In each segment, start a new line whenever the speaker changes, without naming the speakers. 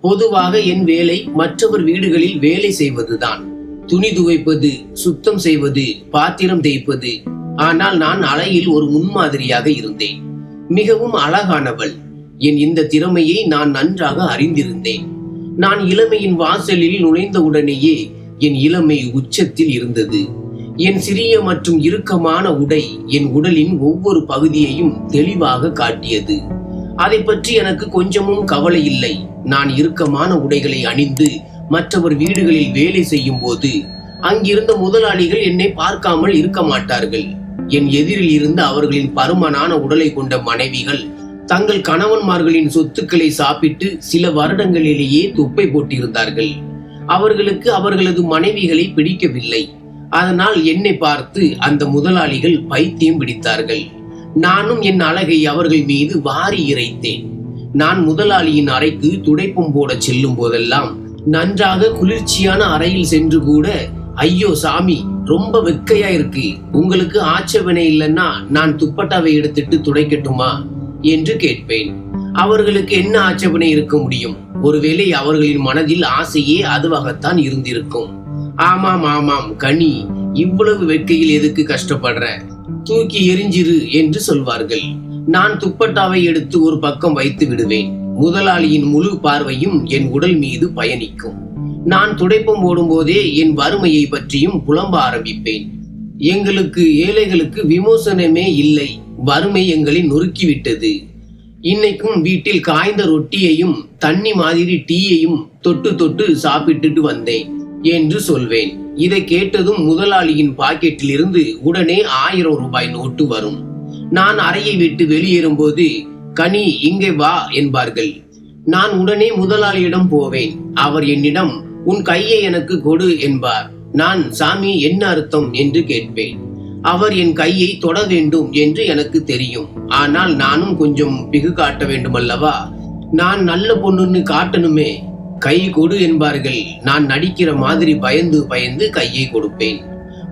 பொதுவாக என் வேலை மற்றவர் வீடுகளில் வேலை செய்வதுதான். துணி துவைப்பது சுத்தம் செய்வது பாத்திரம் தேய்ப்பது. ஆனால் நான் அலையில் ஒரு முன்மாதிரியாக இருந்தேன். மிகவும் அழகானவள். என் இந்த திறமையை நான் நன்றாக அறிந்திருந்தேன். நான் இளமையின் வாசலில் நுழைந்தவுடனேயே என் இளமை உச்சத்தில் இருந்தது. என் சிறிய மற்றும் இறுக்கமான உடை என் உடலின் ஒவ்வொரு பகுதியையும் தெளிவாக காட்டியது. அதை பற்றி எனக்கு கொஞ்சமும் கவலை இல்லை. நான் இறுக்கமான உடைகளை அணிந்து மற்றவர் வீடுகளில் வேலை செய்யும் போது அங்கிருந்த முதலாளிகள் என்னை பார்க்காமல் இருக்க மாட்டார்கள். என் எதிரில் இருந்த அவர்களின் பருமனான உடலை கொண்ட மனைவிகள் தங்கள் கணவன்மார்களின் சொத்துக்களை சாப்பிட்டு சில வருடங்களிலேயே துப்பை போட்டிருந்தார்கள். அவர்களுக்கு அவர்களது மனைவிகளை பிடிக்கவில்லை. அதனால் என்னை பார்த்து அந்த முதலாளிகள் பைத்தியம் பிடித்தார்கள். நானும் என் அழகை அவர்கள் மீது வாரி இறைத்தேன். நான் முதலாளியின் அறைக்கு துடைப்பம் போட செல்லும் போதெல்லாம் நன்றாக குளிர்ச்சியான அறையில் சென்று கூட ஐயோ சாமி ரொம்ப வெக்கையா இருக்கு. உங்களுக்கு ஆட்சேபனை இல்லைன்னா நான் துப்பட்டாவை எடுத்துட்டு துடைக்கட்டுமா? என்று கேட்பேன். அவர்களுக்கு என்ன ஆட்சேபனை இருக்க முடியும்? ஒருவேளை அவர்களின் மனதில் ஆசையே அதுவாகத்தான் இருந்திருக்கும். ஆமாம் ஆமாம் கனி. இவ்வளவு வெட்கையில் எதுக்கு கஷ்டப்படுற? தூக்கி எரிஞ்சிரு என்று சொல்வார்கள். நான் துப்பட்டாவை எடுத்து ஒரு பக்கம் வைத்து விடுவேன். முதலாளியின் முழு பார்வையும் என் உடல் மீது பயணிக்கும். நான் துடைப்பம் போடும்போதே என் வறுமையை பற்றியும் புலம்ப ஆரம்பிப்பேன். எங்களுக்கு ஏழைகளுக்கு விமோசனமே இல்லை. வறுமை எங்களை நொறுக்கிவிட்டது. இன்னைக்கும் வீட்டில் காய்ந்த ரொட்டியையும் தண்ணி மாதிரி டீயையும் தொட்டு தொட்டு சாப்பிட்டுட்டு வந்தேன். என்று சொல்வேன். இதை கேட்டதும் முதலாளியின் பாக்கெட்டில் இருந்து உடனே ஆயிரம் ரூபாய் நோட்டு வரும். நான் அறையை விட்டு வெளியேறும்போது கனி இங்கே வா என்பார்கள். நான் உடனே முதலாளியிடம் போவேன். அவர் என்னிடம் உன் கையை எனக்கு கொடு என்பார். நான் சாமி என்ன அர்த்தம்? என்று கேட்பேன். அவர் என் கையை தொட வேண்டும் என்று எனக்கு தெரியும். ஆனால் நானும் கொஞ்சம் பிகு காட்ட வேண்டும் அல்லவா நான் நல்ல பொண்ணுன்னு காட்டணுமே. கை கொடு என்பார்கள். நான் நடிக்கிற மாதிரி பயந்து பயந்து கையை கொடுப்பேன்.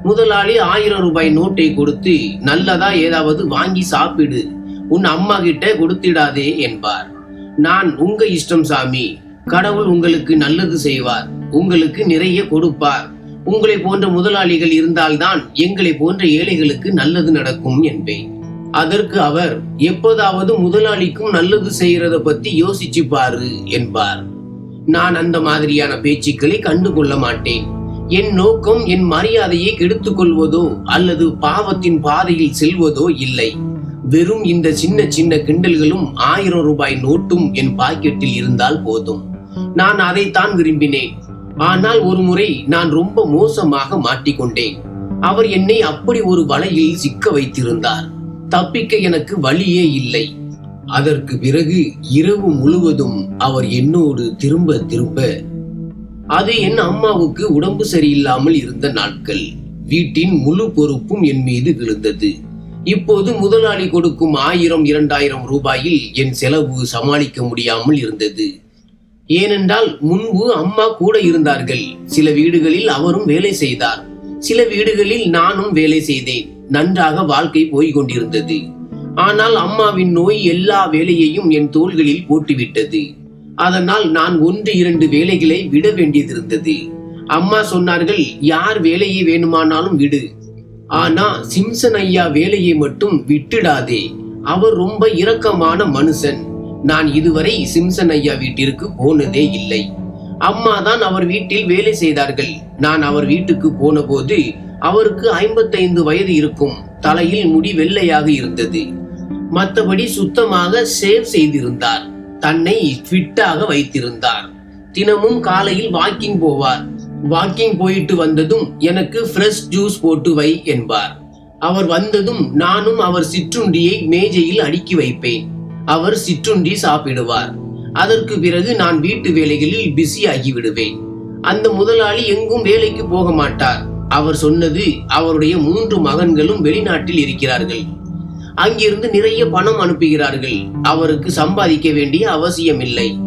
முதலாளி ஆயிரம் ரூபாய் நோட்டை கொடுத்து நல்லதா ஏதாவது வாங்கி சாப்பிடு. உன் அம்மா கிட்ட கொடுத்திடாதே என்பார். நான் உங்க இஷ்டம் சாமி. கடவுள் உங்களுக்கு நல்லது செய்வார். உங்களுக்கு நிறைய கொடுப்பார். உங்களை போன்ற முதலாளிகள் இருந்தால்தான் எங்களை போன்ற ஏழைகளுக்கு நல்லது நடக்கும் என்பேன். அதற்கு அவர் எப்போதாவது முதலாளிக்கும் நல்லது செய்யறத பத்தி யோசிச்சு பாரு என்பார். நான் அந்த மாதிரியான பேச்சுக்களை கண்டுகொள்ள மாட்டேன். என் நோக்கம் என் மரியாதையை கெடுத்துக் கொள்வதோ அல்லது பாவத்தின் பாதையில் செல்வதோ இல்லை. வெறும் இந்த சின்ன சின்ன கிண்டல்களும் ஆயிரம் ரூபாய் நோட்டும் என் பாக்கெட்டில் இருந்தால் போதும். நான் அதைத்தான் விரும்பினேன். ஆனால் ஒரு முறை நான் ரொம்ப மோசமாக மாட்டிக்கொண்டேன். அவர் என்னை அப்படி ஒரு வலையில் சிக்க வைத்திருந்தார். தப்பிக்க எனக்கு வழியே இல்லை. அதற்கு பிறகு இரவு முழுவதும் அவர் என்னோடு திரும்ப திரும்ப அது என் அம்மாவுக்கு உடம்பு சரியில்லாமல் இருந்த நாட்கள் வீட்டின் முழு பொறுப்பும் என் மீது விழுந்தது. இப்போது முதலாளி கொடுக்கும் ஆயிரம் இரண்டாயிரம் ரூபாயில் என் செலவு சமாளிக்க முடியாமல் இருந்தது. ஏனென்றால் முன்பு அம்மா கூட இருந்தார்கள். சில வீடுகளில் அவரும் வேலை செய்தார். சில வீடுகளில் நானும் வேலை செய்தேன். நன்றாக வாழ்க்கை போய்கொண்டிருந்தது கொண்டிருந்தது. ஆனால் அம்மாவின் நோய் எல்லா வேலையையும் என் தோள்களில் போட்டுவிட்டது. அதனால் நான் ஒன்று இரண்டு வேலைகளை விட வேண்டியதிருந்தது. அம்மா சொன்னார்கள் யார் வேலையை வேணுமானாலும் விடு. ஆனா சிம்சன் ஐயா வேலையை மட்டும் விட்டுடாதே. அவர் ரொம்ப இரக்கமான மனுஷன். நான் இதுவரை சிம்சன் ஐயா வீட்டிற்கு போனதே இல்லை. அம்மா தான் அவர் வீட்டில் வேலை செய்தார்கள். நான் அவர் வீட்டுக்கு போன போது அவருக்கு ஐம்பத்தைந்து வயது இருக்கும். தலையில் முடி வெள்ளையாக இருந்தது. மற்றபடி சுத்தமாக சேவ் செய்திருந்தார். தன்னை ஃபிட்டாக வைத்திருந்தார். தினமும் காலையில் வாக்கிங் போவார். வாக்கிங் போயிட்டு வந்ததும் எனக்கு ஃப்ரெஷ் ஜூஸ் போட்டு வை என்பார். அவர் வந்ததும் நானும் அவர் சிற்றுண்டியை மேஜையில் அடுக்கி வைப்பேன். அவர் சிற்றுண்டி சாப்பிடுவார். அதற்கு பிறகு நான் வீட்டு வேலைகளில் பிஸி விடுவேன் அந்த முதலாளி எங்கும் வேலைக்கு போக மாட்டார். அவர் சொன்னது அவருடைய மூன்று மகன்களும் வெளிநாட்டில் இருக்கிறார்கள். அங்கிருந்து நிறைய பணம் அனுப்புகிறார்கள். அவருக்கு சம்பாதிக்க வேண்டிய அவசியம் இல்லை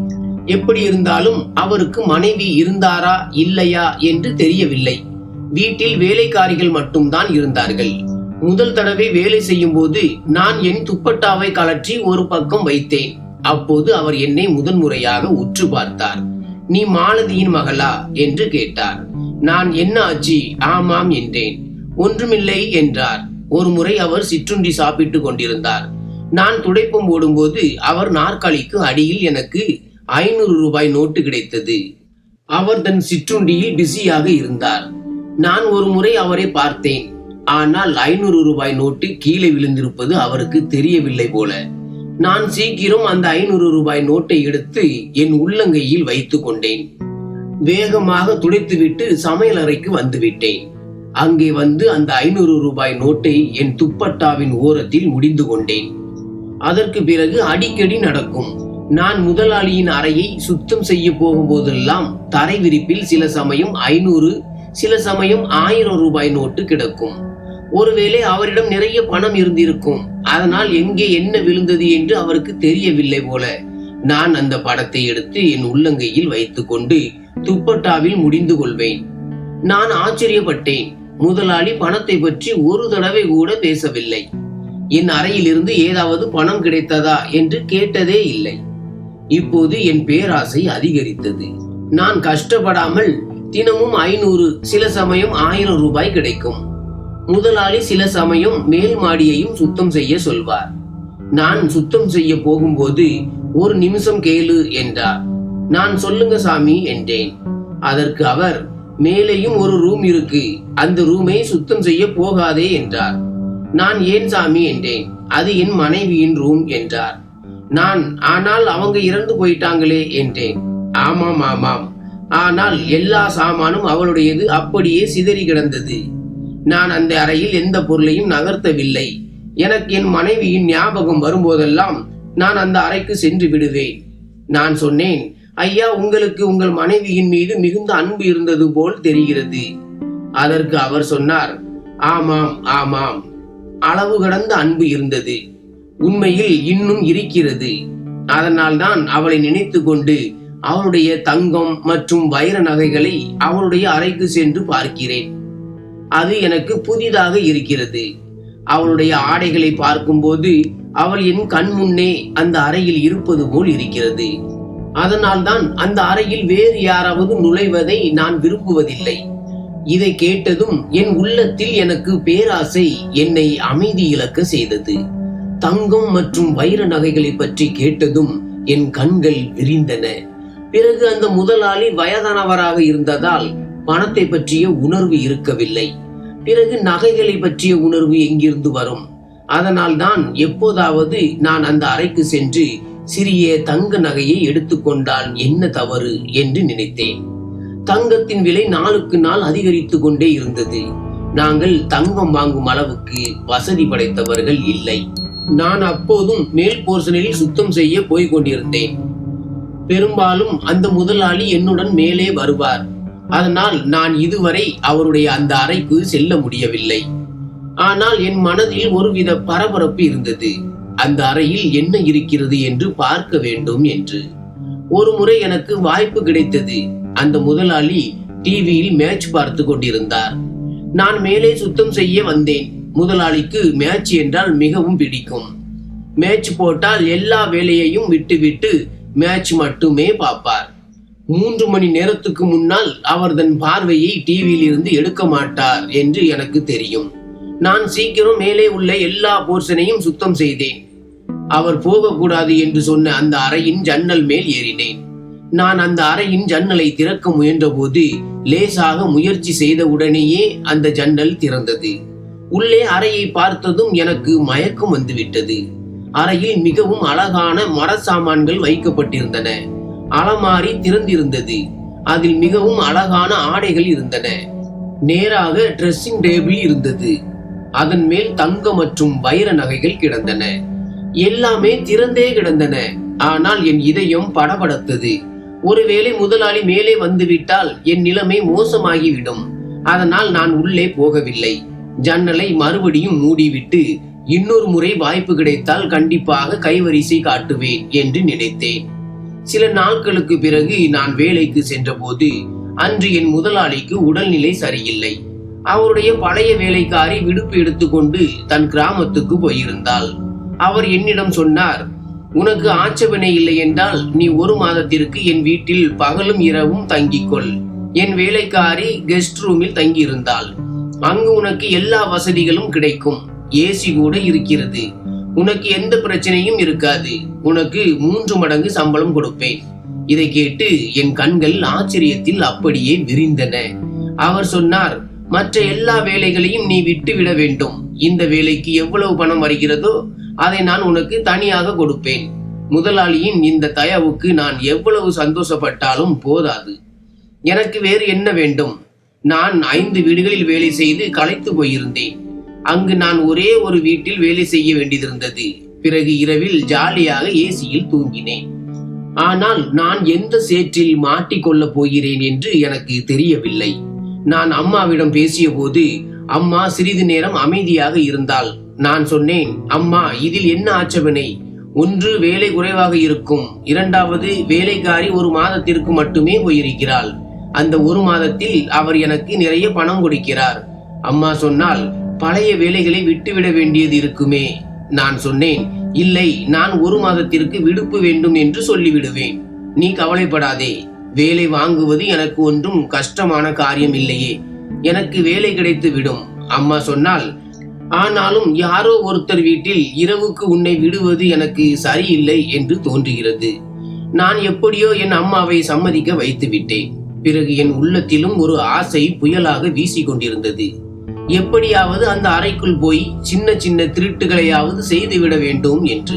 எப்படி இருந்தாலும் அவருக்கு மனைவி இருந்தாரா இல்லையா என்று தெரியவில்லை. வீட்டில் வேலைக்காரிகள் மட்டும்தான் இருந்தார்கள். முதல் தடவை வேலை செய்யும் போது நான் என் துப்பட்டாவை கலற்றி ஒரு பக்கம் வைத்தேன். அப்போது அவர் என்னை முதன்முறையாக உற்று பார்த்தார். நீ மாலதியின் மகளா? என்று கேட்டார். நான் என்ன ஆச்சு? ஆமாம் என்றேன். ஒன்றுமில்லை என்றார். ஒரு முறை அவர் சிற்றுண்டி சாப்பிட்டுக் கொண்டிருந்தார். நான் துடைப்பம் போடும்போது அவர் நாற்காலிக்கு அடியில் எனக்கு ஐநூறு ரூபாய் நோட்டு கிடைத்தது. அவர் தன் சிற்றுண்டியில் பிஸியாக இருந்தார். நான் ஒரு முறை அவரை பார்த்தேன். ஆனால் ஐநூறு ரூபாய் நோட்டு கீழே விழுந்திருப்பது அவருக்கு தெரியவில்லை போல. நான் சீக்கிரம் அந்த ஐநூறு ரூபாய் நோட்டை எடுத்து என் உள்ளங்கையில் வைத்துக் கொண்டேன். வேகமாக துடைத்துவிட்டு சமையல் அறைக்கு வந்துவிட்டேன். அங்கே வந்து அந்த ஐநூறு ரூபாய் நோட்டை என் துப்பட்டாவின் ஓரத்தில் முடிந்து கொண்டேன். அதற்கு பிறகு அடிக்கடி நடக்கும். நான் முதலாளியின் அறையை சுத்தம் செய்ய போகும்போதெல்லாம் தரை விரிப்பில் சில சமயம் ஐநூறு சில சமயம் ஆயிரம் ரூபாய் நோட்டு கிடக்கும். ஒருவேளை அவரிடம் நிறைய பணம் இருந்திருக்கும். அதனால் எங்கே என்ன விழுந்தது என்று அவருக்கு தெரியவில்லை போல நான் அந்த படத்தை எடுத்து என் உள்ளங்கையில் வைத்துக்கொண்டு துப்பட்டாவில் முடிந்து கொள்வேன். நான் ஆச்சரியப்பட்டேன். முதலாளி பணத்தை பற்றி ஒரு தடவை கூட பேசவில்லை. என் அறையிலிருந்து ஏதாவது பணம் கிடைத்ததா என்று கேட்டதே இல்லை. இப்போது என் பேராசை அதிகரித்தது. நான் கஷ்டப்படாமல் தினமும் ஐநூறு சில சமயம் ஆயிரம் ரூபாய் கிடைக்கும். முதலாளி சில சமயம் மேல் மாடியையும் சுத்தம் செய்ய சொல்வார். நான் சுத்தம் செய்ய போகும்போது ஒரு நிமிஷம் கேளு என்றார். நான் சொல்லுங்க சாமி என்றேன். அதற்கு அவர் மேலேயும் ஒரு ரூம் இருக்கு. அந்த ரூமை சுத்தம் செய்ய போகாதே என்றார். நான் ஏன் சாமி? என்றேன். அது என் மனைவியின் ரூம் என்றார். நான் ஆனால் அவங்க இறந்து போயிட்டாங்களே என்றேன். ஆமாம் ஆமாம். ஆனால் எல்லா சாமானும் அவளுடையது அப்படியே சிதறி கிடந்தது. நான் அந்த அறையில் எந்த பொருளையும் நகர்த்தவில்லை. எனக்கு என் மனைவியின் ஞாபகம் வரும்போதெல்லாம் நான் அந்த அறைக்கு சென்று விடுவேன். நான் சொன்னேன் ஐயா உங்களுக்கு உங்கள் மனைவியின் மீது மிகுந்த அன்பு இருந்தது போல் தெரிகிறது. அதற்கு அவர் சொன்னார் ஆமாம் ஆமாம். அளவு கடந்த அன்பு இருந்தது. உண்மையில் இன்னும் இருக்கிறது. அதனால்தான் அவளை நினைத்து கொண்டு அவளுடைய தங்கம் மற்றும் வைர நகைகளை அவளுடைய அறைக்கு சென்று பார்க்கிறேன். அது எனக்கு புதிதாக இருக்கிறது. அவளுடைய ஆடைகளை பார்க்கும்போது அவள் என் கண் முன்னே அந்த அறையில் இருப்பது போல் இருக்கிறது. அதனால்தான் அந்த அறையில் வேறு யாராவது நுழைவதை நான் விரும்புவதில்லை. இதை கேட்டதும் என் உள்ளத்தில் எனக்கு பேராசை என்னை அமைதி இழக்க செய்தது. தங்கம் மற்றும் வைர நகைகளை பற்றி கேட்டதும் என் கண்கள் விரிந்தன. பிறகு அந்த முதலாளி வயதானவராக இருந்ததால் பணத்தை பற்றிய உணர்வு இருக்கவில்லை. பிறகு நகைகளை பற்றிய உணர்வு எங்கிருந்து வரும்? அதனால்தான் எப்போதாவது நான் அந்த அறைக்கு சென்று சிறிய தங்க நகையை எடுத்துக்கொண்டால் என்ன தவறு என்று நினைத்தேன். தங்கத்தின் விலை நாளுக்கு நாள் அதிகரித்து கொண்டே இருந்தது. நாங்கள் தங்கம் வாங்கும் அளவுக்கு வசதி படைத்தவர்கள் இல்லை. நான் அப்போதும் மேல் போர்ஷனில் சுத்தம் செய்ய போய் கொண்டிருந்தேன். பெரும்பாலும் அந்த முதலாளி என்னுடன் மேலே வருவார். அதனால் நான் இதுவரை அவருடைய அந்த அறைக்கு செல்ல முடியவில்லை. ஆனால் என் மனதில் ஒருவித பரபரப்பு இருந்தது. அந்த அறையில் என்ன இருக்கிறது என்று பார்க்க வேண்டும் என்று. ஒரு முறை எனக்கு வாய்ப்பு கிடைத்தது. அந்த முதலாளி டிவியில் மேட்ச் பார்த்து கொண்டிருந்தார். நான் மேலே சுத்தம் செய்ய வந்தேன். முதலாளிக்கு மேட்ச் என்றால் மிகவும் பிடிக்கும். மேட்ச் போட்டால் எல்லா வேலையையும் விட்டுவிட்டு மேட்ச் மட்டுமே பார்ப்பார். மூன்று மணி நேரத்துக்கு முன்னால் அவர் தன் பார்வையை டிவியில் இருந்து எடுக்க மாட்டார் என்று எனக்கு தெரியும். நான் சீக்கிரம் மேலே உள்ள எல்லா போர்ஷனையும் சுத்தம் செய்தேன். அவர் போகக்கூடாது என்று சொன்ன அந்த அறையின் ஜன்னல் மேல் ஏறினேன். நான் அந்த அறையின் ஜன்னலை திறக்க முயன்றபோது லேசாக முயற்சி செய்த உடனேயே அந்த ஜன்னல் திறந்தது. உள்ளே அறையை பார்த்ததும் எனக்கு மயக்கம் வந்துவிட்டது. அறையில் மிகவும் அழகான மர சாமான்கள் வைக்கப்பட்டிருந்தன. அலமாரி திறந்திருந்தது. அதில் மிகவும் அழகான ஆடைகள் இருந்தன. நேராக ட்ரெஸ்ஸிங் டேபிள் இருந்தது. அதன் மேல் தங்க மற்றும் வைர நகைகள் கிடந்தன. எல்லாமே திறந்தே கிடந்தன. ஆனால் என் இதயம் படபடத்தது. ஒருவேளை முதலாளி மேலே வந்துவிட்டால் என் நிலைமை மோசமாகிவிடும். அதனால் நான் உள்ளே போகவில்லை. ஜன்னலை மறுபடியும் மூடிவிட்டு இன்னொரு முறை வாய்ப்பு கிடைத்தால் கண்டிப்பாக கைவரிசை காட்டுவேன் என்று நினைத்தேன். சில நாட்களுக்கு பிறகு நான் வேலைக்கு சென்றபோது அன்று என் முதலாளிக்கு உடல்நிலை சரியில்லை. அவருடைய பழைய வேலைக்காரி விடுப்பு எடுத்துக்கொண்டு தன் கிராமத்துக்கு போயிருந்தாள். அவர் என்னிடம் சொன்னார் உனக்கு ஆட்சேபனை இல்லை என்றால் நீ ஒரு மாதத்திற்கு என் வீட்டில் பகலும் இரவும் தங்கிக்கொள். என் வேலைக்காரி கெஸ்ட் ரூமில் தங்கியிருந்தாள். அங்கு உனக்கு எல்லா வசதிகளும் கிடைக்கும். ஏசி கூட இருக்கிறது. உனக்கு எந்த பிரச்சனையும் இருக்காது. உனக்கு மூன்று மடங்கு சம்பளம் கொடுப்பேன். இதை கேட்டு என் கண்கள் ஆச்சரியத்தில் அப்படியே விரிந்தன. அவர் சொன்னார் மற்ற எல்லா வேலைகளையும் நீ விட்டுவிட வேண்டும். இந்த வேலைக்கு எவ்வளவு பணம் வருகிறதோ அதை நான் உனக்கு தனியாக கொடுப்பேன். முதலாளியின் இந்த தயவுக்கு நான் எவ்வளவு சந்தோஷப்பட்டாலும் போதாது. எனக்கு வேறு என்ன வேண்டும்? நான் ஐந்து வீடுகளில் வேலை செய்து களைத்து போயிருந்தேன். அங்கு நான் ஒரே ஒரு வீட்டில் வேலை செய்ய வேண்டியிருந்தது. பிறகு இரவில் ஜாலியாக ஏசியில் தூங்கினேன். ஆனால் நான் எந்த சேற்றில் மாட்டிக்கொள்ளப் போகிறேன் என்று எனக்கு தெரியவில்லை. நான் அம்மாவிடம் பேசியபோது அம்மா சிறிது நேரம் அமைதியாக இருந்தாள் நான் சொன்னேன் அம்மா இதில் என்ன ஆட்சேபனை? ஒன்று வேலை குறைவாக இருக்கும் இரண்டாவது வேலைக்காரி ஒரு மாதத்திற்கு மட்டுமே போயிருக்கிறாள். அந்த ஒரு மாதத்தில் அவர் எனக்கு நிறைய பணம் கொடுக்கிறார். அம்மா சொன்னால் பழைய வேலைகளை விட்டுவிட வேண்டியது இருக்குமே. நான் சொன்னேன் இல்லை நான் ஒரு மாதத்திற்கு விடுப்பு வேண்டும் என்று சொல்லிவிடுவேன். நீ கவலைப்படாதே வேலை வாங்குவது எனக்கு ஒன்றும் கஷ்டமான காரியம் இல்லையே. எனக்கு வேலை கிடைத்து விடும் அம்மா சொன்னால் ஆனாலும் யாரோ ஒருத்தர் வீட்டில் இரவுக்கு உன்னை விடுவது எனக்கு சரியில்லை என்று தோன்றுகிறது. நான் எப்படியோ என் அம்மாவை சம்மதிக்க வைத்து விட்டேன். பிறகு என் உள்ளத்திலும் ஒரு ஆசை புயலாக வீசிக்கொண்டிருந்தது. எப்படியாவது அந்த அறைக்குள் போய் சின்ன சின்ன திருட்டுகளையாவது செய்துவிட வேண்டும் என்று.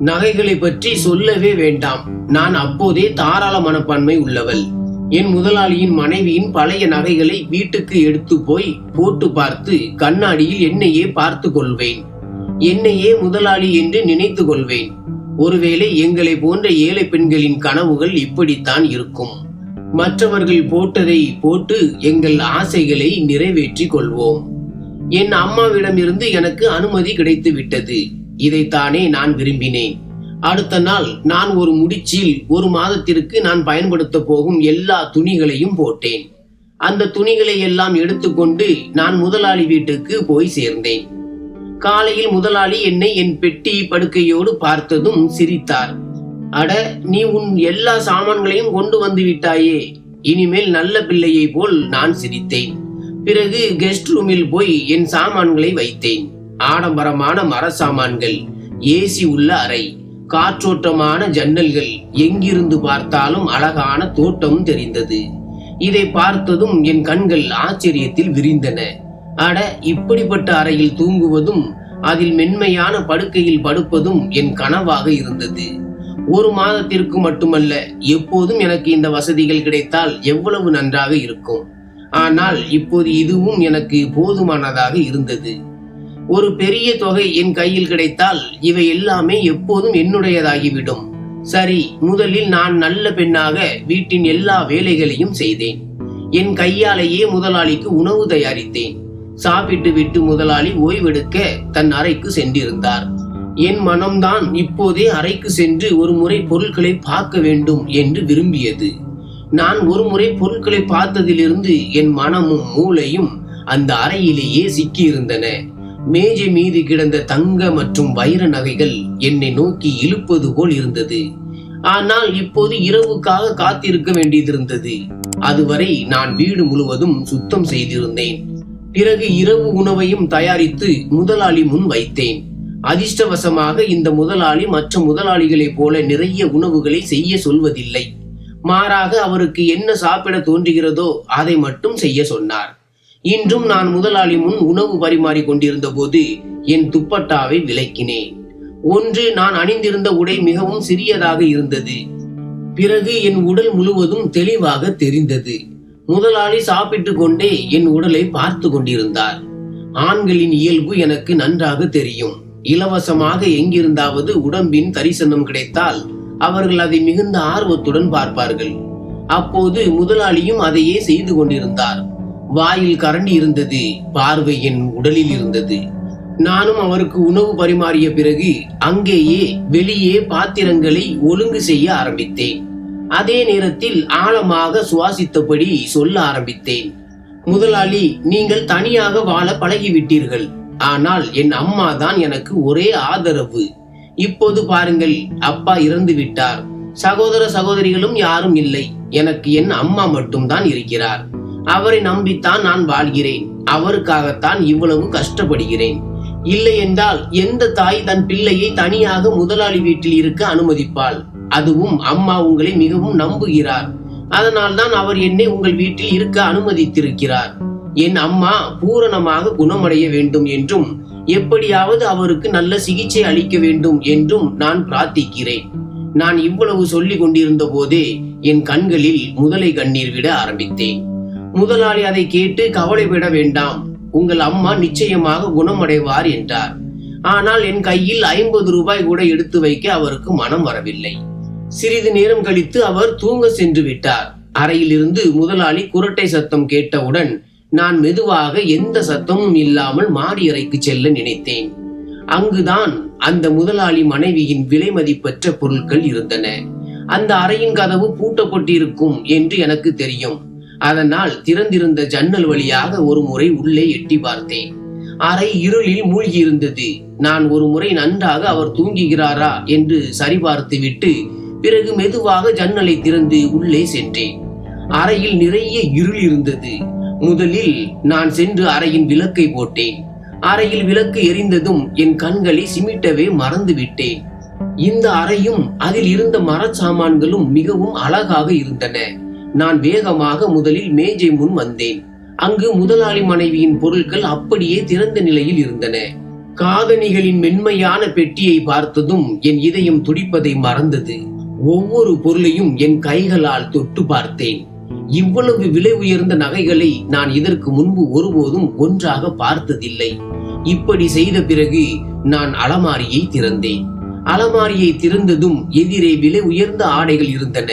நகைகளை பற்றி சொல்லவே வேண்டாம். நான் அப்போதே தாராள மனப்பான்மை உள்ளவள். என் முதலாளியின் மனைவியின் பழைய நகைகளை வீட்டுக்கு எடுத்து போய் போட்டு பார்த்து கண்ணாடியில் என்னையே பார்த்து கொள்வேன். என்னையே முதலாளி என்று நினைத்து கொள்வேன். ஒருவேளை எங்களை போன்ற ஏழை பெண்களின் கனவுகள் இப்படித்தான் இருக்கும். மற்றவர்கள் போட்டதை போட்டு எங்கள் ஆசைகளை நிறைவேற்றிக் கொள்வோம். என் அம்மாவிடமிருந்து எனக்கு அனுமதி கிடைத்து விட்டது இதைத்தானே நான் விரும்பினேன். அடுத்த நாள் நான் ஒரு முடிச்சில் ஒரு மாதத்திற்கு நான் பயன்படுத்த போகும் எல்லா துணிகளையும் போட்டேன். அந்த துணிகளை எல்லாம் எடுத்துக்கொண்டு நான் முதலாளி வீட்டுக்கு போய் சேர்ந்தேன். காலையில் முதலாளி என்னை என் பெட்டி படுக்கையோடு பார்த்ததும் சிரித்தார். அட நீ உன் எல்லா சாமான்களையும் கொண்டு வந்து விட்டாயே. இனிமேல் நல்ல பிள்ளையை போல் நான் சிரித்தேன். பிறகு கெஸ்ட் ரூமில் போய் என் சாமான்களை வைத்தேன். ஆடம்பரமான மர சாமான்கள் ஏசி உள்ள அறை காற்றோட்டமான ஜன்னல்கள் எங்கிருந்து பார்த்தாலும் அழகான தோட்டம் தெரிந்தது. இதை பார்த்ததும் என் கண்கள் ஆச்சரியத்தில் விரிந்தன. அட இப்படிப்பட்ட அறையில் தூங்குவதும் அதில் மென்மையான படுக்கையில் படுப்பதும் என் கனவாக இருந்தது. ஒரு மாதத்திற்கு மட்டுமல்ல எப்போதும் எனக்கு இந்த வசதிகள் கிடைத்தால் எவ்வளவு நன்றாக இருக்கும். ஆனால் இப்போது இதுவும் எனக்கு போதுமானதாக இருந்தது. ஒரு பெரிய தொகை என் கையில் கிடைத்தால் இவை எல்லாமே எப்போதும் என்னுடையதாகிவிடும். சரி முதலில் நான் நல்ல பெண்ணாக வீட்டின் எல்லா வேலைகளையும் செய்தேன். என் கையாலேயே முதலாளிக்கு உணவு தயாரித்தேன். சாப்பிட்டு விட்டு முதலாளி ஓய்வெடுக்க தன் அறைக்கு சென்றிருந்தார். என் மனம்தான் இப்போதே அறைக்கு சென்று ஒரு முறை பொருட்களை பார்க்க வேண்டும் என்று விரும்பியது. நான் ஒரு முறை பொருட்களை பார்த்ததிலிருந்து என் மனமும் மூளையும் அந்த அறையிலேயே சிக்கியிருந்தன. மேஜை மீது கிடந்த தங்க மற்றும் வைர நகைகள் என்னை நோக்கி இழுப்பது போல் இருந்தது. ஆனால் இப்போது இரவுக்காக காத்திருக்க வேண்டியதிருந்தது அதுவரை நான் வீடு முழுவதும் சுத்தம் செய்திருந்தேன். பிறகு இரவு உணவையும் தயாரித்து முதலாளி முன் வைத்தேன். அதிர்ஷ்டவசமாக இந்த முதலாளி மற்ற முதலாளிகளைப் போல நிறைய உணவுகளை செய்ய சொல்வதில்லை. மாறாக அவருக்கு என்ன சாப்பிட தோன்றுகிறதோ அதை மட்டும் செய்ய சொன்னார். இன்றும் நான் முதலாளி முன் உணவு பரிமாறி கொண்டிருந்த போது என் துப்பட்டாவை விலக்கினேன். ஒன்று நான் அணிந்திருந்த உடை மிகவும் சிறியதாக இருந்தது. பிறகு என் உடல் முழுவதும் தெளிவாக தெரிந்தது. முதலாளி சாப்பிட்டு கொண்டே என் உடலை பார்த்து கொண்டிருந்தார். ஆண்களின் இயல்பு எனக்கு நன்றாக தெரியும். இலவசமாக எங்கிருந்தாவது உடம்பின் தரிசனம் கிடைத்தால் அவர்கள் அதை மிகுந்த ஆர்வத்துடன் பார்ப்பார்கள். அப்போது முதலாளியும் அதையே செய்து கொண்டிருந்தார். வாயில் கரண்டி இருந்தது பார்வை என் உடலில் இருந்தது. நானும் அவருக்கு உணவு பரிமாறிய பிறகு அங்கேயே வெளியே பாத்திரங்களை ஒழுங்கு செய்ய ஆரம்பித்தேன். அதே நேரத்தில் ஆழமாக சுவாசித்தபடி சொல்ல ஆரம்பித்தேன். முதலாளி நீங்கள் தனியாக வாழ பழகிவிட்டீர்கள். ஆனால் என் அம்மா தான் எனக்கு ஒரே ஆதரவு. இப்போது பாருங்கள் அப்பா இறந்து விட்டார். சகோதர சகோதரிகளும் யாரும் இல்லை. எனக்கு என் அம்மா மட்டும்தான் இருக்கிறார். அவரை நம்பித்தான் நான் வாழ்கிறேன். அவருக்காகத்தான் இவ்வளவு கஷ்டப்படுகிறேன். இல்லை என்றால் எந்த தாய் தன் பிள்ளையை தனியாக முதலாளி வீட்டில் இருக்க அனுமதிப்பாள்? அதுவும் அம்மா உங்களை மிகவும் நம்புகிறார். அதனால்தான் அவர் என்னை உங்கள் வீட்டில் இருக்க அனுமதித்திருக்கிறார். என் அம்மா பூரணமாக குணமடைய வேண்டும் என்றும் எப்படியாவது அவருக்கு நல்ல சிகிச்சை அளிக்க வேண்டும் என்றும் நான் பிரார்த்திக்கிறேன். நான் இவ்வளவு சொல்லிக் கொண்டிருந்த போதே என் கண்களில் முதலை கண்ணீர் விட ஆரம்பித்தேன். முதலாளி அதை கேட்டு கவலைப்பட வேண்டாம். உங்கள் அம்மா நிச்சயமாக குணமடைவார் என்றார். ஆனால் என் கையில் ஐம்பது ரூபாய் கூட எடுத்து வைக்க அவருக்கு மனம் வரவில்லை. சிறிது நேரம் கழித்து அவர் தூங்க சென்று விட்டார். அறையிலிருந்து முதலாளி குரட்டை சத்தம் கேட்டவுடன் நான் மெதுவாக எந்த சத்தமும் இல்லாமல் மாடி அறைக்கு செல்ல நினைத்தேன். அங்குதான் அந்த முதலாளி மனைவியின் விலை மதிப்பற்ற பொருட்கள் இருந்தன. அந்த அறையின் கதவு பூட்டப்பட்டிருக்கும் என்று எனக்கு தெரியும். அதனால் திறந்திருந்த ஜன்னல் வழியாக ஒரு முறை உள்ளே எட்டி பார்த்தேன். அறை இருளில் மூழ்கியிருந்தது. நான் ஒரு முறை நன்றாக அவர் தூங்குகிறாரா என்று சரிபார்த்து விட்டு பிறகு மெதுவாக ஜன்னலை திறந்து உள்ளே சென்றேன். அறையில் நிறைய இருள் இருந்தது. முதலில் நான் சென்று அறையின் விளக்கை போட்டேன். அறையில் விளக்கு எரிந்ததும் என் கண்களை சிமிட்டவே மறந்து விட்டேன். இந்த அறையும் அதில் இருந்த மரச்சாமான்களும் மிகவும் அழகாக இருந்தன. நான் வேகமாக முதலில் மேஜை முன் வந்தேன். அங்கு முதலாளி மனைவியின் பொருட்கள் அப்படியே திறந்த நிலையில் இருந்தன. காதணிகளின் மென்மையான பெட்டியை பார்த்ததும் என் இதயம் துடிப்பதை மறந்தது. ஒவ்வொரு பொருளையும் என் கைகளால் தொட்டு பார்த்தேன். இவ்வளவு விலை உயர்ந்த நகைகளை நான் இதற்கு முன்பு ஒருபோதும் ஒன்றாக பார்த்ததில்லை. இப்படி செய்த பிறகு நான் அலமாரியை திறந்தேன். அலமாரியை திறந்ததும் எதிரே விலை உயர்ந்த ஆடைகள் இருந்தன.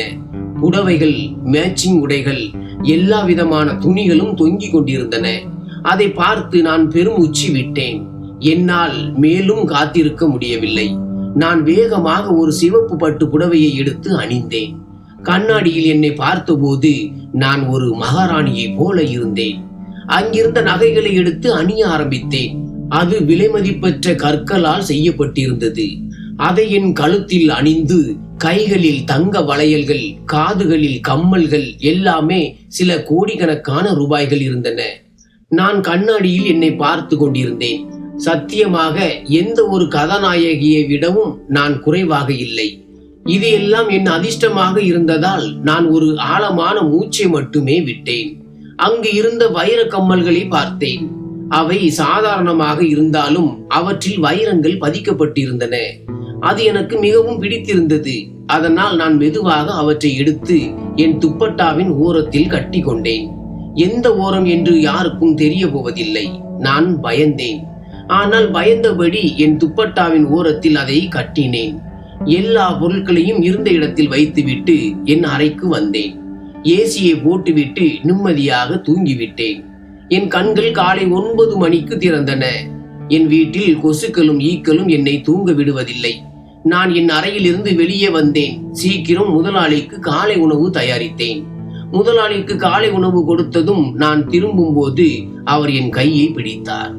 புடவைகள் மேட்சிங் உடைகள் எல்லா விதமான துணிகளும் தொங்கிக் கொண்டிருந்தன. அதை பார்த்து நான் பெருமூச்சு விட்டேன். என்னால் மேலும் காத்திருக்க முடியவில்லை. நான் வேகமாக ஒரு சிவப்பு பட்டு புடவையை எடுத்து அணிந்தேன். கண்ணாடியில் என்னை பார்த்தபோது நான் ஒரு மகாராணியைப் போல இருந்தேன். அங்கிருந்த நகைகளை எடுத்து அணிய ஆரம்பித்தேன். அது விலைமதிப்பற்ற கற்களால் செய்யப்பட்டிருந்தது. அதை என் கழுத்தில் அணிந்து கைகளில் தங்க வளையல்கள் காதுகளில் கம்மல்கள் எல்லாமே சில கோடிக்கணக்கான ரூபாய்கள் இருந்தன. நான் கண்ணாடியில் என்னை பார்த்து கொண்டிருந்தேன். சத்தியமாக எந்த ஒரு கதாநாயகியை விடவும் நான் குறைவாக இல்லை. இது எல்லாம் என் அதிர்ஷ்டமாக இருந்ததால் நான் ஒரு ஆழமான மூச்சை மட்டுமே விட்டேன். அங்கு இருந்த வைர கம்மல்களை பார்த்தேன். அவை சாதாரணமாக இருந்தாலும் அவற்றில் வைரங்கள் பதிக்கப்பட்டிருந்தன. அது எனக்கு மிகவும் பிடித்திருந்தது. அதனால் நான் மெதுவாக அவற்றை எடுத்து என் துப்பட்டாவின் ஓரத்தில் கட்டி கொண்டேன் எந்த ஓரம் என்று யாருக்கும் தெரிய போவதில்லை நான் பயந்தேன். ஆனால் பயந்தபடி என் துப்பட்டாவின் ஓரத்தில் அதை கட்டினேன். எல்லா பொருட்களையும் இருந்த இடத்தில் வைத்துவிட்டு என் அறைக்கு வந்தேன். ஏசியை போட்டுவிட்டு நிம்மதியாக தூங்கிவிட்டேன். என் கண்கள் காலை ஒன்பது மணிக்கு திறந்தன. என் வீட்டில் கொசுக்களும் ஈக்களும் என்னை தூங்க விடுவதில்லை. நான் என் அறையிலிருந்து வெளியே வந்தேன். சீக்கிரம் முதலாளிக்கு காலை உணவு தயாரித்தேன். முதலாளிக்கு காலை உணவு கொடுத்ததும் நான் திரும்பும்போது அவர் என் கையை பிடித்தார்.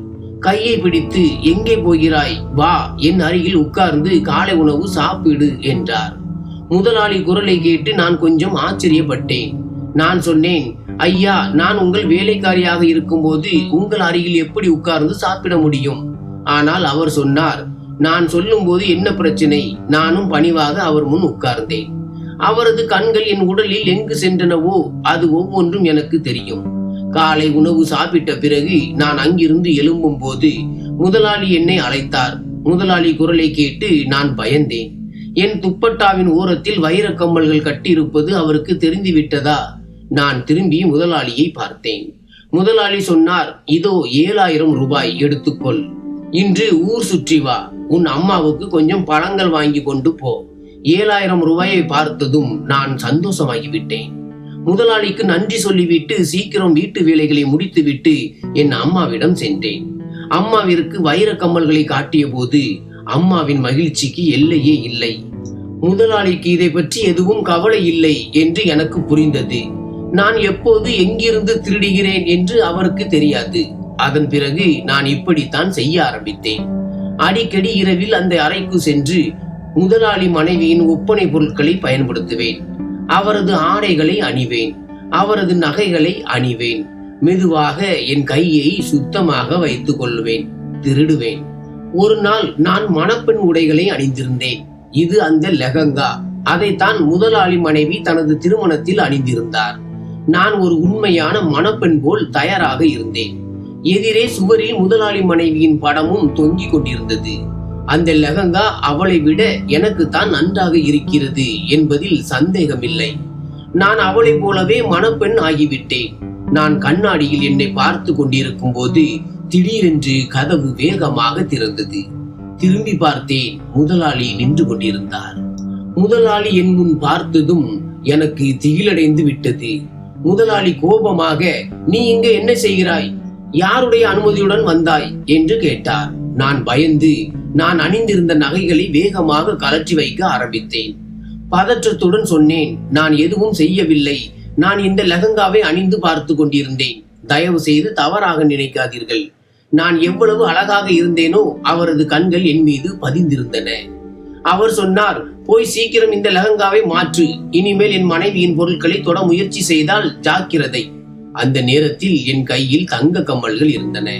கையை பிடித்து எங்கே போகிறாய்? வா என் அருகில் உட்கார்ந்து காலை உணவு சாப்பிடு என்றார். முதலாளி குரலை கேட்டு நான் கொஞ்சம் ஆச்சரியப்பட்டேன். நான் சொன்னேன் ஐயா நான் உங்கள் வேலைக்காரியாக இருக்கும்போது உங்கள் அருகில் எப்படி உட்கார்ந்து சாப்பிட முடியும்? ஆனால் அவர் சொன்னார் நான் சொல்லும்போது என்ன பிரச்சனை? நானும் பணிவாக அவர் முன் உட்கார்ந்தேன். அவரது கண்கள் என் உடலில் எங்கு சென்றனவோ அது ஒவ்வொன்றும் எனக்கு தெரியும். காலை உணவு சாப்பிட்ட பிறகு நான் அங்கிருந்து எழும்பும் போது முதலாளி என்னை அழைத்தார். முதலாளி குரலை கேட்டு நான் பயந்தேன். என் துப்பட்டாவின் ஓரத்தில் வைரக் கம்மல்கள் கட்டியிருப்பது அவருக்கு தெரிந்துவிட்டதா? நான் திரும்பி முதலாளியை பார்த்தேன். முதலாளி சொன்னார் இதோ ஏழாயிரம் ரூபாய் எடுத்துக்கொள். இன்று ஊர் சுற்றி வா. உன் அம்மாவுக்கு கொஞ்சம் பழங்கள் வாங்கி கொண்டு போ. ஏழாயிரம் ரூபாயை பார்த்ததும் நான் சந்தோஷமாகிவிட்டேன். முதலாளிக்கு நன்றி சொல்லிவிட்டு சீக்கிரம் வீட்டு வேலைகளை முடித்துவிட்டு என் அம்மாவிடம் சென்றேன். அம்மாவிற்கு வைர கம்மல்களை காட்டிய போது அம்மாவின் மகிழ்ச்சிக்கு எல்லையே இல்லை. முதலாளிக்கு இதை பற்றி எதுவும் கவலை இல்லை என்று எனக்கு புரிந்தது. நான் எப்போது எங்கிருந்து திருடுகிறேன் என்று அவருக்கு தெரியாது. அதன் பிறகு நான் இப்படித்தான் செய்ய ஆரம்பித்தேன். அடிக்கடி இரவில் அந்த அறைக்கு சென்று முதலாளி மனைவியின் ஒப்பனை பொருட்களை பயன்படுத்துவேன். அவரது ஆடைகளை அணிவேன். அவரது நகைகளை அணிவேன். மெதுவாக என் கையை சுத்தமாக வைத்துக் கொள்வேன். திருடுவேன். ஒரு நாள் நான் மணப்பெண் உடைகளை அணிந்திருந்தேன். இது அந்த லெஹங்கா அதைத்தான் முதலாளி மனைவி தனது திருமணத்தில் அணிந்திருந்தார். நான் ஒரு உண்மையான மணப்பெண் போல் தயாராக இருந்தேன். எதிரே சுவரில் முதலாளி மனைவியின் படமும் தொங்கிக் கொண்டிருந்தது. அந்த லெகங்கா அவளை விட எனக்கு தான் நன்றாக இருக்கிறது என்பதில் சந்தேகமில்லை. நான் அவளை போலவே மணப்பெண் ஆகிவிட்டேன். நான் கண்ணாடியில் என்னை பார்த்து கொண்டிருக்கும் போது திடீரென்று கதவு வேகமாக திறந்தது. திரும்பி பார்த்தேன் முதலாளி நின்று கொண்டிருந்தார். முதலாளி என் முன் பார்த்ததும் எனக்கு திகிலடைந்து விட்டது. முதலாளி கோபமாக நீ இங்க என்ன செய்கிறாய்? யாருடைய அனுமதியுடன் வந்தாய்? என்று கேட்டார். நான் பயந்து நான் அணிந்திருந்த நகைகளை வேகமாக கலற்றி வைக்க ஆரம்பித்தேன். பதற்றத்துடன் சொன்னேன் நான் எதுவும் செய்யவில்லை. நான் இந்த லெஹங்காவை அணிந்து பார்த்து கொண்டிருந்தேன். தயவு செய்து தவறாக நினைக்காதீர்கள். நான் எவ்வளவு அழகாக இருந்தேனோ அவரது கண்கள் என் மீது பதிந்திருந்தன. அவர் சொன்னார் போய் சீக்கிரம் இந்த லெஹங்காவை மாற்று. இனிமேல் என் மனைவியின் பொருட்களை தொட முயற்சி செய்தால் ஜாக்கிரதை. அந்த நேரத்தில் என் கையில் தங்க கம்மல்கள் இருந்தன.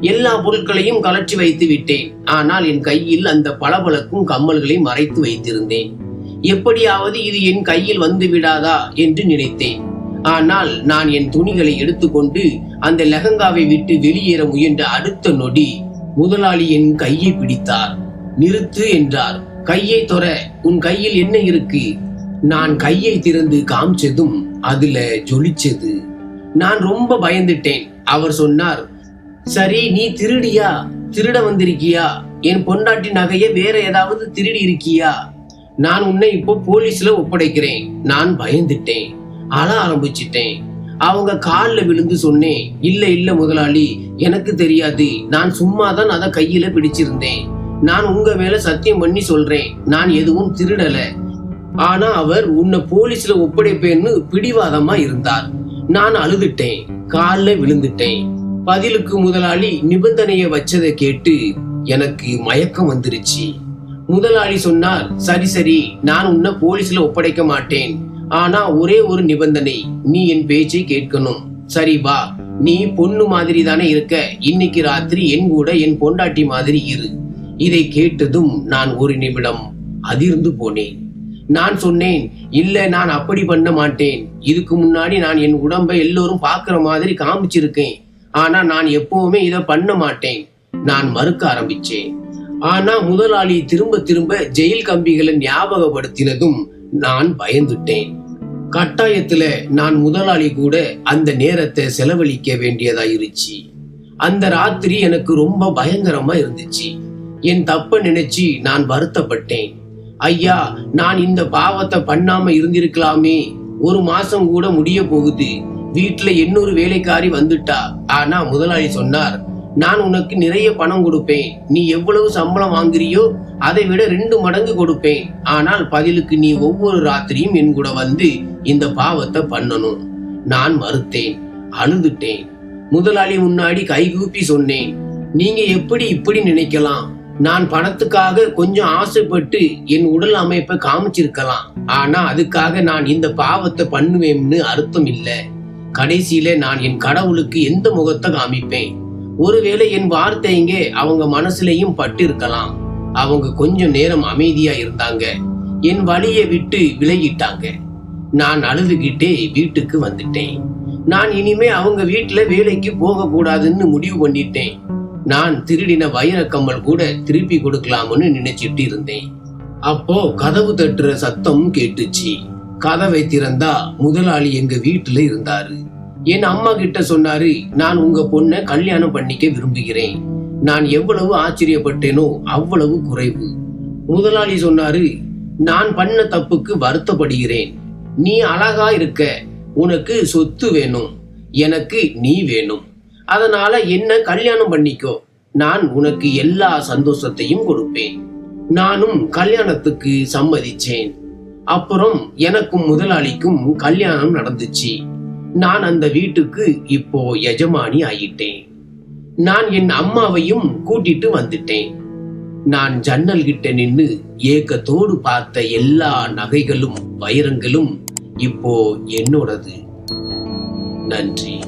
எல்லா பொருட்களையும் கலற்றி வைத்து விட்டேன். ஆனால் என் கையில் அந்த பளபளக்கும் கம்மல்களை மறைத்து வைத்திருந்தேன். எப்படியாவது இது என் கையில் வந்து விடாதா என்று நினைத்தேன். ஆனால் நான் என் துணிகளை எடுத்துக்கொண்டு அந்த லெஹங்காவை விட்டு வெளியேற முயன்ற அடுத்த நொடி முதலாளி என் கையை பிடித்தார். நிறுத்து என்றார். கையை தொற உன் கையில் என்ன இருக்கு? நான் கையை திறந்து காமிச்சதும் அதுல ஜொலிச்சது. நான் ரொம்ப பயந்துட்டேன். அவர் சொன்னார் சரி நீ திருடியா? திருட வந்திருக்கியா? என் பொண்டாட்டி நகைய வேற ஏதாவது திருடி இருக்கியா? நான் உன்னை இப்போ போலீஸ்ல ஒப்படைக்கிறேன். நான் பயந்துட்டேன். அழ ஆரம்பிச்சிட்டேன். அவங்க காலில் விழுந்து சொன்னேன் இல்ல இல்ல முதலாளி எனக்கு தெரியாது. நான் சும்மா தான் அதை கையில பிடிச்சிருந்தேன். நான் உங்க மேல சத்தியம் பண்ணி சொல்றேன். நான் எதுவும் திருடல. ஆனா அவர் உன்னை போலீஸ்ல ஒப்படைப்பேன்னு பிடிவாதமா இருந்தார். நான் அழுதுட்டேன் காலில் விழுந்துட்டேன். பதிலுக்கு முதலாளி நிபந்தனையை வச்சதை கேட்டு எனக்கு மயக்கம் வந்துருச்சு. முதலாளி சொன்னார் சரி சரி நான் உன்னை போலீஸ்ல ஒப்படைக்க மாட்டேன். ஆனா ஒரே ஒரு நிபந்தனை நீ என் பேச்சை கேட்கணும். சரி வா. நீ பொண்ணு மாதிரி தானே இருக்க. இன்னைக்கு ராத்திரி என் கூட என் பொண்டாட்டி மாதிரி இரு. இதை கேட்டதும் நான் ஒரு நிமிடம் அதிர்ந்து போனேன். நான் சொன்னேன் இல்ல நான் அப்படி பண்ண மாட்டேன். இதுக்கு முன்னாடி நான் என் உடம்பை எல்லோரும் பார்க்குற மாதிரி காமிச்சிருக்கேன். ஆனா நான் எப்பவுமே இதை பண்ண மாட்டேன். நான் மறுக்க ஆரம்பிச்சேன். ஆனா முதலாளி திரும்ப திரும்ப ஜெயில் கம்பிகளை ஞாபகப்படுத்தினதும் நான் பயந்துட்டேன். கட்டாயத்துல நான் முதலாளி கூட அந்த நேரத்தை செலவழிக்க வேண்டியதாயிருச்சு. அந்த ராத்திரி எனக்கு ரொம்ப பயங்கரமா இருந்துச்சு. என் தப்ப நினைச்சு நான் வருத்தப்பட்டேன். ஐயா நான் இந்த பாவத்தை பண்ணாம இருந்திருக்கலாமே. ஒரு மாசம் கூட முடிய போகுது. வீட்டுல இன்னொரு வேலைக்காரி வந்துட்டா. ஆனா முதலாளி சொன்னார் நான் உனக்கு நிறைய பணம் கொடுப்பேன். நீ எவ்வளவு சம்பளம் வாங்குறியோ அதை விட ரெண்டு மடங்கு கொடுப்பேன். ஆனால் பதிலுக்கு நீ ஒவ்வொரு ராத்திரியும் என் கூட வந்து இந்த பாவத்தை பண்ணணும். நான் மறுத்தேன் அழுதுட்டேன். முதலாளி முன்னாடி கைகூப்பி சொன்னேன் நீங்க எப்படி இப்படி நினைக்கலாம்? நான் பணத்துக்காக கொஞ்சம் ஆசைப்பட்டு என் உடல் அமைப்பை காமிச்சிருக்கலாம். ஆனா அதுக்காக நான் இந்த பாவத்தை பண்ணுவேன்னு அர்த்தம் இல்லை. கடைசியில நான் என் கடவுளுக்கு எந்த முகத்தை காமிப்பேன்? ஒருவேளை என் வார்த்தைங்க அவங்க மனசுலயும் பட்டு இருக்கலாம் அவங்க கொஞ்சம் நேரம் அமைதியா இருந்தாங்க. என் வழியை விட்டு விலகிட்டாங்க. நான் அழுதுகிட்டே வீட்டுக்கு வந்துட்டேன். நான் இனிமே அவங்க வீட்டுல வேலைக்கு போக கூடாதுன்னு முடிவு பண்ணிட்டேன். நான் திருடின வைரக்கம்மல் கூட திருப்பி கொடுக்கலாம்னு நினைச்சிட்டு இருந்தேன். அப்போ கதவு தட்டுற சத்தம் கேட்டுச்சு. கதவை திறந்தா முதலாளி எங்க வீட்டுல இருந்தாரு. என் அம்மா கிட்ட சொன்னாரு நான் உங்க பொண்ணை கல்யாணம் பண்ணிக்க விரும்புகிறேன். நான் எவ்வளவு ஆச்சரியப்பட்டேனோ அவ்வளவு குறைவு. முதலாளி சொன்னாரு நான் பண்ண தப்புக்கு வருத்தப்படுகிறேன். நீ அழகா இருக்க. உனக்கு சொத்து வேணும். எனக்கு நீ வேணும். அதனால என்ன கல்யாணம் பண்ணிக்கோ? நான் உனக்கு எல்லா சந்தோஷத்தையும் கொடுப்பேன். நானும் கல்யாணத்துக்கு சம்மதிச்சேன். அப்புறம் எனக்கும் முதலாளிக்கும் கல்யாணம் நடந்துச்சு. நான் அந்த வீட்டுக்கு இப்போ எஜமானி ஆயிட்டேன். நான் என் அம்மாவையும் கூட்டிட்டு வந்துட்டேன். நான் ஜன்னல் கிட்ட நின்று ஏக்கத்தோடு பார்த்த எல்லா நகைகளும் வைரங்களும் இப்போ என்னோடது. நன்றி.